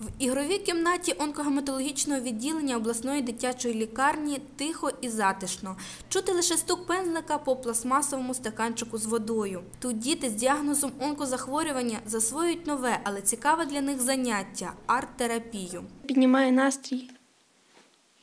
В ігровій кімнаті онкогематологічного відділення обласної дитячої лікарні тихо і затишно. Чути лише стук пензлика по пластмасовому стаканчику з водою. Тут діти з діагнозом онкозахворювання засвоюють нове, але цікаве для них заняття арт-терапію. піднімає настрій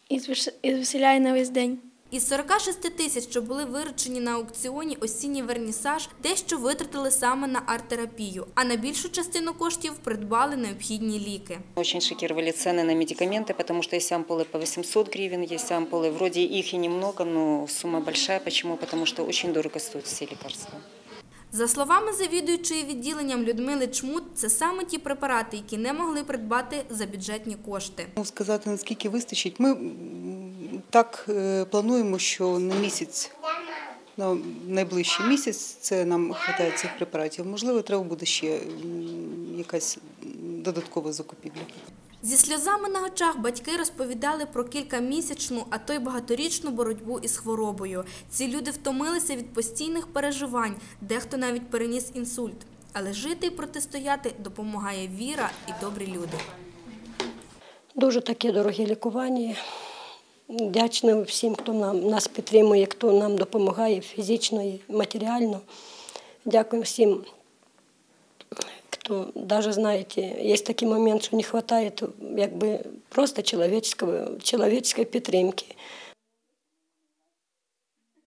і звеселяє на весь день. Із 46 тисяч, що були виручені на аукціоні осінній вернісаж, дещо витратили саме на арт-терапію, а на більшу частину коштів придбали необхідні ліки. Очень шокировали цены на медикаменты, потому что есть ампулы по 800 гривен, есть ампулы, вроде их и немного, но сумма большая. Почему? Потому что очень дорого стоят все лекарства. За словами завідуючої відділенням Людмили Чмут, це саме ті препарати, які не могли придбати за бюджетні кошти. Ну, Сказати, наскільки вистачить, ми м, так е, плануємо, що на місяць, на найближчий місяць, це нам вистачає цих препаратів. Можливо, треба буде ще якась додаткова закупівля. Зі сльозами на очах батьки розповідали про кількамісячну, а то й багаторічну боротьбу із хворобою. Ці люди втомилися від постійних переживань, дехто навіть переніс інсульт. Але жити і протистояти допомагає віра і добрі люди. Дуже таке дороге лікування. Вдячна всім, хто нам, нас підтримує, хто нам допомагає фізично і матеріально. Дякую всім, хто навіть знаєте, є такий момент, що не вистачає якби, просто чоловічої підтримки.